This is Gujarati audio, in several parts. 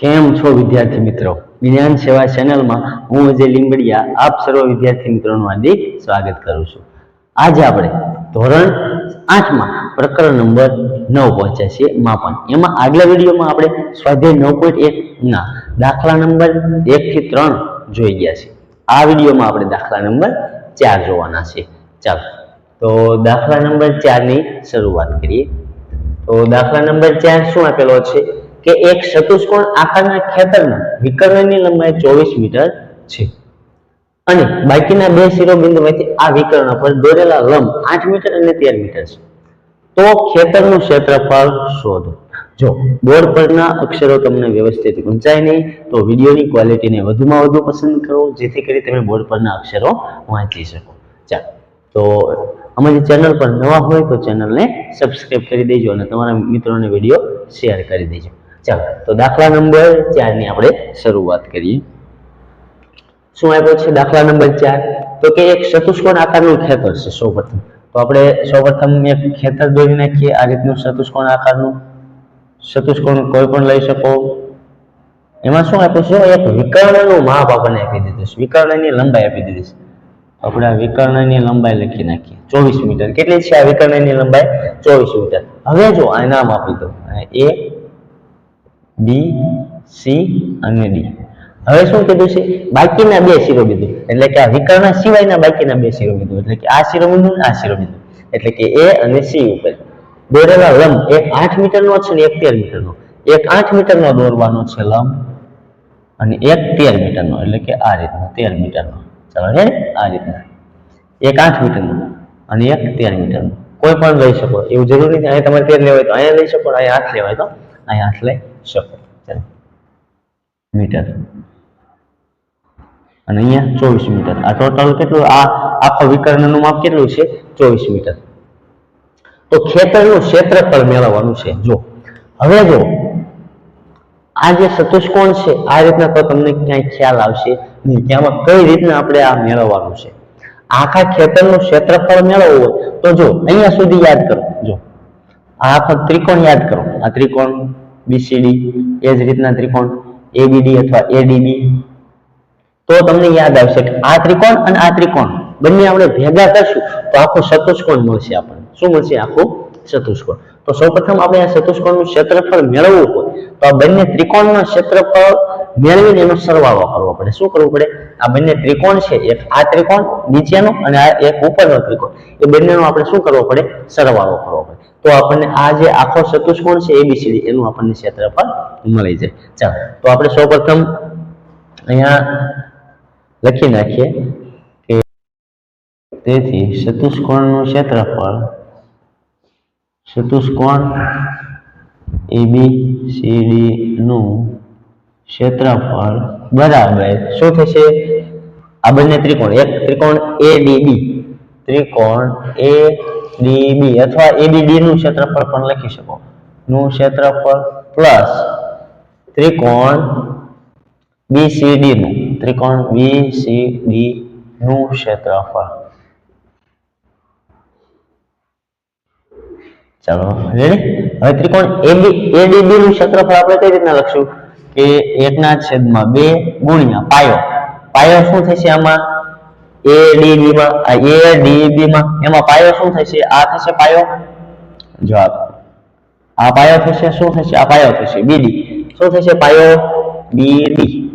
કેમ છો વિદ્યાર્થી મિત્રો? જ્ઞાન સેવા ચેનલમાં હું અજય લીંબડિયા, આપ સર્વ વિદ્યાર્થી મિત્રોનું હાર્દિક સ્વાગત કરું છું. આજે આપણે ધોરણ આઠમાં પ્રકરણ નંબર નવ પહોંચ્યા છીએ માપન. એમાં આગલા વિડીયોમાં આપણે સ્વાધ્યાય નવ પોઈન્ટ એક ના દાખલા નંબર એકથી ત્રણ જોઈ ગયા છે આ વિડીયોમાં આપણે દાખલા નંબર ચાર જોવાના છે ચાલો, તો દાખલા નંબર ચારની શરૂઆત કરીએ. તો દાખલા નંબર ચાર શું આપેલો છે? કે એક ચતુષ્કોણ આકારના ખેતરના વિકર્ણની લંબાઈ ચોવીસ મીટર છે. અને બાકીના બે શિરોબિંદુમાંથી આ વિકર્ણ પર દોરેલા લંબ આઠ મીટર અને તેર મીટર છે. તો ખેતરનું ક્ષેત્રફળ શોધો. જો બોર્ડ પરના અક્ષરો તમને વ્યવસ્થિત ગુંચાય નહીં, તો વિડીયોની ક્વોલિટીને વધુમાં વધુ પસંદ કરો, જેથી કરી તમે બોર્ડ પરના અક્ષરો વાંચી શકો. ચાલો. તો અમારી ચેનલ પર નવા હોય તો ચેનલને સબસ્ક્રાઈબ કરી દેજો અને તમારા મિત્રોને વીડિયો શેર કરી દેજો. ચાલો, તો દાખલા નંબર ચારની આપણે શરૂઆત કરીએ. શું આપ્યો છે દાખલા નંબર ચાર? તો કે એક ચતુષ્કોણ આકારનું ખેતર છે સૌપ્રથમ. તો આપણે સૌપ્રથમ એક ખેતર દોરી નાખીએ, આ રીતનું ચતુષ્કોણ આકારનું. ચતુષ્કોણ કોઈ પણ લઈ શકો. એમાં શું આપ્યું છે? એક વિકર્ણનું માપ આપણને આપી દીધું છે. વિકર્ણની લંબાઈ આપી દીધી છે. આપણે આ વિકર્ણની લંબાઈ લખી નાખીએ. ચોવીસ મીટર. કેટલી છે આ વિકર્ણની લંબાઈ? ચોવીસ મીટર. હવે જો આ નામ આપી દો એ બી, સી અને ડી. હવે શું કીધું છે? બાકીના બે શિરોબિંદુ. એટલે કે આ વિકર્ણ સિવાયના બાકીના બે શિરોબિંદુ. એટલે કે આ શિરોબિંદુ અને આ શિરોબિંદુ. એટલે કે એ અને સી ઉપર. દોરેલા લંબ એક આઠ મીટરનો છે ને એક તેર મીટરનો. એક આઠ મીટરનો દોરવાનો છે લંબ અને એક તેર મીટરનો. એટલે કે આ રીતનો, તેર મીટરનો. ચાલો હે આ રીતના. એક આઠ મીટરનો અને એક તેર મીટરનો. કોઈ પણ લઈ શકો. એવું જરૂરી નથી. અહીંયા તમારે તેર લેવાય તો અહીંયા લઈ શકો, અહીંયા આઠ લેવાય તો. અહીંયા આઠ લઈ ચાલો. મીટર. અને અહીંયા ચોવીસ મીટર. આ ટોટલ કેટલું? આ આખો વિકર્ણનું માપ કેટલું છે? ચોવીસ મીટર. તો ખેતરનું ક્ષેત્રફળ મેળવવાનું છે. જો, હવે જો, આ જે ચતુષ્કોણ છે? આ રીતના તો તમને ક્યાંય ખ્યાલ આવશે આમાં કઈ રીતના આપણે આ મેળવવાનું છે? આખા ખેતરનું ક્ષેત્રફળ મેળવવું હોય તો જો, અહીંયા સુધી યાદ કરો. જો, આ આખો ત્રિકોણ યાદ કરો. આ ત્રિકોણ બીસીડી એ જ રીતના ત્રિકોણ એબીડી અથવા એડીબી તો તમને યાદ આવશે કે આ ત્રિકોણ અને આ ત્રિકોણ બંને આપણે ભેગા કરશું તો આખો ચતુષ્કોણ મળશે આપણને. શું મળશે? આખું ચતુષ્કોણ. તો સૌપ્રથમ આપણે આ ચતુષ્કોણનું ક્ષેત્રફળ મેળવવું હોય તો આ બંને ત્રિકોણના ક્ષેત્રફળ મેળવીને એનો સરવાળો કરવો પડે. શું કરવું પડે? આ બંને ત્રિકોણ છે, એક આ ત્રિકોણ, નીચેનો અને આ એક ઉપરનો ત્રિકોણ. એ બંનેનો આપણે શું કરવો પડે? સરવાળો કરવો પડે. તો આપણને આ જે આખો ચતુષ્કોણ છે એબીસીડી એનું આપણને ક્ષેત્રફળ મળી જાય. ચાલો, તો આપણે સૌપ્રથમ અહીંયા લખી નાખીએ કે તેથી ચતુષ્કોણનું ક્ષેત્રફળ, ચતુષ્કોણ એબીસીડી નું ક્ષેત્રફળ બરાબર શું થશે? આ બંને ત્રિકોણ, એક ત્રિકોણ એ ડીબી ત્રિકોણ એ ડીબી અથવા એબીડી નું ક્ષેત્રફળ પણ લખી શકો. નું ક્ષેત્રફળ પ્લસ ત્રિકોણ બીસીડી નું, ત્રિકોણ બીસીડી નું ક્ષેત્રફળ. ચાલો હવે ત્રિકોણ એબી એડીબી નું ક્ષેત્રફળ આપણે કઈ રીતના લખશું? કે એકના છેદમાં બે ગુણ્યા પાયો. પાયો શું થશે આમાં? એ માં. એ એડીબી માં. એમાં પાયો શું થશે? આ થશે પાયો? જવાબ. આ પાયો થશે, શું થશે? આ પાયો થશે. બીડી શું થશે પાયો? બીડી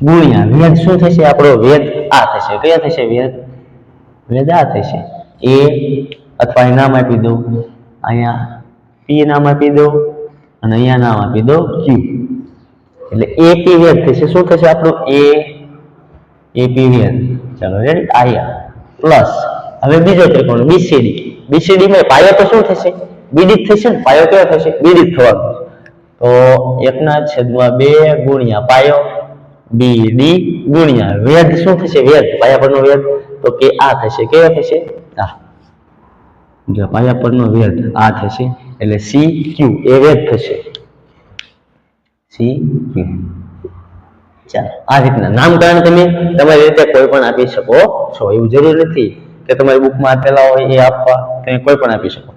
ગુણ્યા વેદ શું થશે? આપણો વેદ આ થશે. કયા થશે વેદ વેદ આ થશે. એ અથવા એ નામ આપી દઉં. અહીંયા પી નામ આપી દઉં. અને અહીંયા નામ આપી દો ક્યુ એટલે એપી વેદ થશે. શું થશે આપણું? એ એપી વેદ ચાલો રેડી આયા. પ્લસ હવે બીજો ત્રિકોણ બીસીડી બીસીડી માં પાયો તો શું થશે? બીડી થશે ને પાયો કેવો થશે? બીડી થવાનો તો એકના છેદમાં બે ગુણ્યા પાયો બી ડી ગુણ્યા વેદ શું થશે? વેદ પાયા પરનો વેદ તો કે આ થશે. કેવો થશે? આ. જો પાયા પરનો વેદ આ થશે. એટલે સી ક્યુ એ વેદ થશે. સી ક્યુ ચાલો, આ રીતના. નામકરણ તમે તમારી રીતે કોઈ પણ આપી શકો છો. એવું જરૂર નથી કે તમારી બુકમાં આપેલા હોય એ આપવા. તમે કોઈ પણ આપી શકો.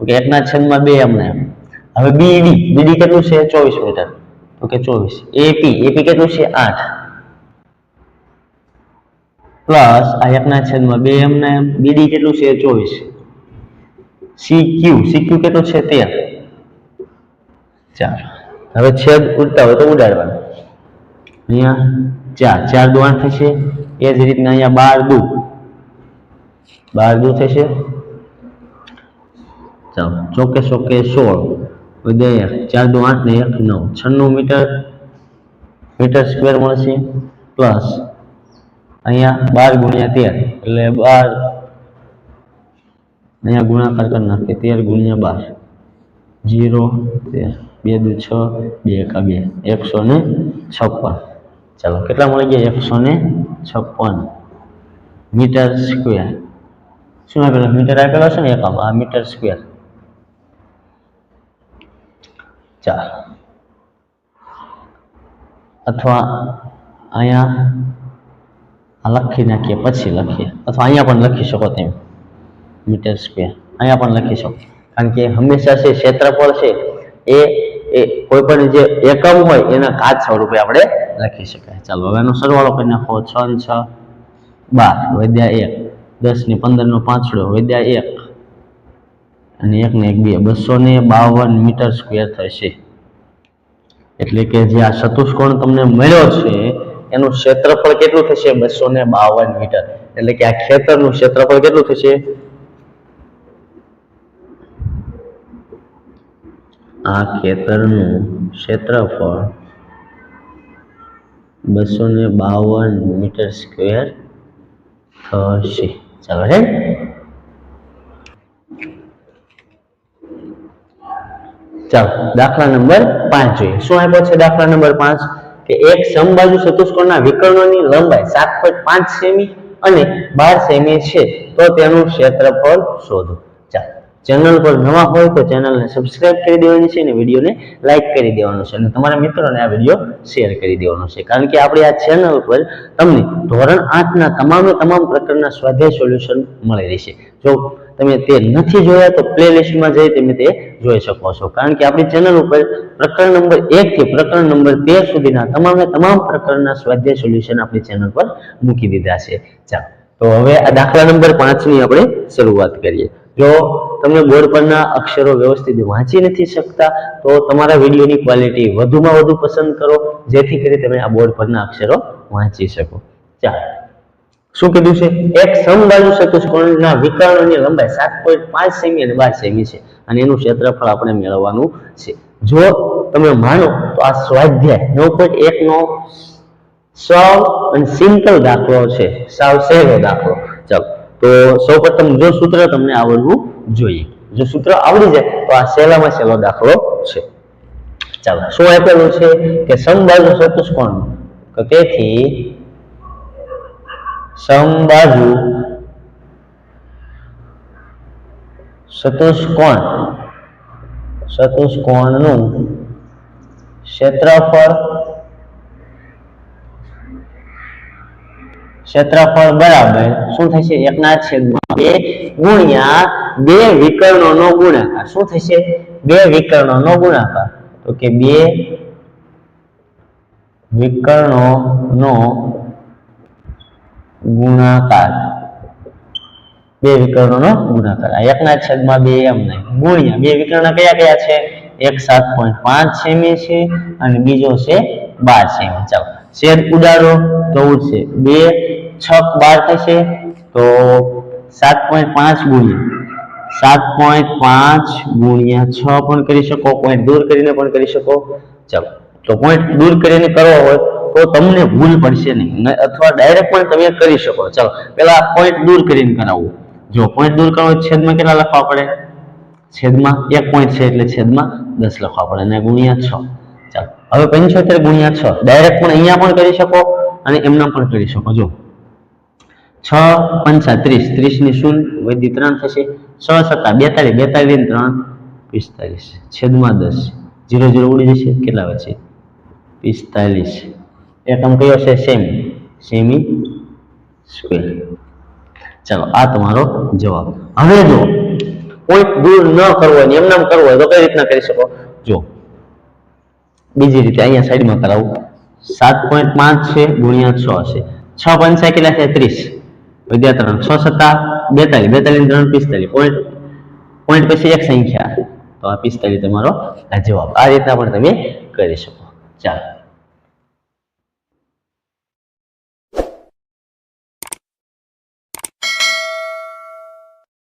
તો કે એકના છંદમાં બે અમને હવે બીડી બીડી કેટલું છે? ચોવીસ મીટર. તો કે ચોવીસ એપી એપી કેટલું છે? આઠ. પ્લસ આ એકના છેદમાં બે એમના એમ. બીડી કેટલું છે? ચોવીસ. સીક્યુ સીક્યુ કેટલું છે તેર. ચાર હવે છેદ ઉડતા હોય તો ઉડાડવાનું. અહીંયા ચાર ચાર દુ આઠ થશે. એ જ રીતના અહીંયા બાર દુ. બાર દુ થશે. ચાલો, ચોકે ચોકે સોળ. વધે ચાર દુ આઠ ને એક નવ. છન્નું મીટર મીટર સ્ક્વેર મળશે. પ્લસ અહીંયા બાર ગુણ્યા તેર. એટલે બાર અહીંયા ગુણાકાર કરી નાખીએ. તેર ગુણ્યા બાર. જીરો, તેર. બે દુ છ, બે એકા બે. એકસો ને છપ્પન. ચાલો, કેટલા મળી ગયા? એકસો ને છપ્પન. Metre square. શું આપેલો? મીટર આપેલો છે ને એકમ આ મીટર સ્ક્વેર. ચાલો. અથવા અહીંયા લખી નાખીએ, પછી લખીએ. અથવા અહીંયા પણ લખી શકો તેમ. Metre square. અહીંયા પણ લખી શકો. કારણ કે હંમેશા છે ક્ષેત્રફળ છે, એ એ કોઈ પણ જે એકમ હોય, એના ઘાત સ્વરૂપે આપણે લખી શકાય. ચાલો, હવે એનો સરવાળો કરી નાખો. છ ને છ, બાર. વધ્યા એક. દસ ને પંદર નો પાંચડો. વધ્યા એક. અને એક ને એક બે. બસો ને બાવન મીટર સ્ક્વેર થશે. એટલે કે જે આ ચતુષ્કોણ તમને મળ્યો છે, એનું ક્ષેત્રફળ કેટલું થશે? બસો ને બાવન મીટર. એટલે કે આ ખેતરનું ક્ષેત્રફળ કેટલું થશે? આ ખેતરનું ક્ષેત્રફળ બસો ને બાવન મીટર સ્ક્વેર થશે. ચાલો ચાલો, દાખલા નંબર પાંચ જોઈએ. શું આપ્યો છે દાખલા નંબર પાંચ? કે એક સમબાજુ ચતુષ્કોણના વિકર્ણોની લંબાઈ સાત પોઈન્ટ પાંચ સેમી અને બાર સેમી છે. તો તેનું ક્ષેત્રફળ શોધો. ચેનલ પર નવા હોય તો ચેનલને સબસ્ક્રાઇબ કરી દેવાની છે અને વિડીયોને લાઇક કરી દેવાનો છે અને તમારા મિત્રોને આ વીડિયો શેર કરી દેવાનો છે. કારણ કે આપણી આ ચેનલ પર તમને ધોરણ આઠના તમામે તમામ પ્રકારના સ્વાધ્યાય સોલ્યુશન મળી રહેશે. જો તમે તે નથી જોયા તો પ્લે લિસ્ટમાં જઈ તમે તે જોઈ શકો છો. કારણ કે આપણી ચેનલ ઉપર પ્રકરણ નંબર એક થી પ્રકરણ નંબર તેર સુધીના તમામે તમામ પ્રકારના સ્વાધ્યાય સોલ્યુશન આપણી ચેનલ પર મૂકી દીધા છે. ચાલો, તો હવે આ દાખલા નંબર પાંચની આપણે શરૂઆત કરીએ. જો તમે બોર્ડ પરના અક્ષરો વ્યવસ્થિત વાંચી નથી શકતા, તો તમારા વિડીયોની ક્વોલિટી વધુમાં વધુ પસંદ કરો, જેથી કરી તમે આ બોર્ડ પરના અક્ષરો વાંચી શકો. ચાલો. શું કીધું છે? એક સમબાજુ ચતુષ્કોણના વિકર્ણની લંબાઈ સાત પોઈન્ટ પાંચ સેમી અને બાર સેમી છે અને એનું ક્ષેત્રફળ આપણે મેળવવાનું છે. જો તમે માનો તો આ સ્વાધ્યાય નવ પોઈન્ટ એક નો સાવ અને સિમ્પલ દાખલો છે. સાવ સહેલો દાખલો. ચાલો. તો સૌપ્રથમ જો સૂત્ર તમને આવડવું જોઈએ. જો સૂત્ર આવડી જાય, તો આ સહેલામાં સહેલો દાખલો છે. ચાલો, શું આપેલું છે? કે સમબાજુ ચતુષ્કોણ તેથી સમબાજુ ચતુષ્કોણ ચતુષ્કોણનું ક્ષેત્રફળ ક્ષેત્રફળ બરાબર શું થશે? એકના છેદમાં બે ગુણ્યા બે વિકર્ણોનો ગુણાકાર. શું થશે? બે વિકર્ણોનો ગુણાકાર. તો કે બે વિકર્ણોનો ગુણાકાર. બે વિકર્ણોનો ગુણાકાર. આ એકના છેદમાં બે એમ નહીં. ગુણ્યા. બે વિકર્ણ કયા કયા છે? એક સાત પોઈન્ટ પાંચ સેમી છે અને બીજો છે બાર સેમી. ચાલો. છેદ ઉડાડો તો છે? બે છક બાર થશે, તો સાત પોઈન્ટ પાંચ ગુણ્યા. સાત પોઈન્ટ પાંચ ગુણ્યા છ પણ કરી શકો, પોઈન્ટ દૂર કરીને પણ કરી શકો. ચાલો, તો પોઈન્ટ દૂર કરીને કરવો હોય, તો તમને ભૂલ પડશે નહીં. અથવા ડાયરેક્ટ પણ તમે કરી શકો. ચાલો પેલા પોઈન્ટ દૂર કરીને કરાવવું જો પોઈન્ટ દૂર કરવો છેદમાં કેટલા લખવા પડે? છેદમાં એક પોઈન્ટ છે એટલે છેદમાં દસ લખવા પડે, અને ગુણ્યા છ. ચાલો, હવે પંચોતેર ગુણ્યા છ. ડાયરેક્ટ પણ અહીંયા પણ કરી શકો અને એમના પણ કરી શકો. જો છ પંચા ત્રીસ. ત્રીસની શૂન્ય વૈદ્ય ત્રણ થશે. છ સત્તા બેતાલીસ બેતાલીસ ત્રણ પિસ્તાલીસ છેદમાં દસ. જીરો જીરો ઉડી જશે. કેટલા વચ્ચે? પિસ્તાલીસ એકમ કયો છે? સેમી. સેમી સ્ક્વેર. ચાલો, આ તમારો જવાબ. હવે જો પોઈન્ટ દૂર ન કરવો હોય એમ નામ કરવો હોય તો કઈ રીતના કરી શકો? જો, બીજી રીતે અહીંયા સાઈડમાં કરાવું. સાત પોઈન્ટ પાંચ છે, ગુણ્યા છ છે છ પંચા કેટલા છે? ત્રીસ. વિદ્યા ત્રણ છ સત્તા, બેતાલીસ બેતાલીસ ત્રણ પિસ્તાલીસ. પોઈન્ટ પોઈન્ટ પછી એક સંખ્યા. તો આ પિસ્તાલીસ તમારો આ જવાબ. આ રીતના પણ તમે કરી શકો. ચાલો.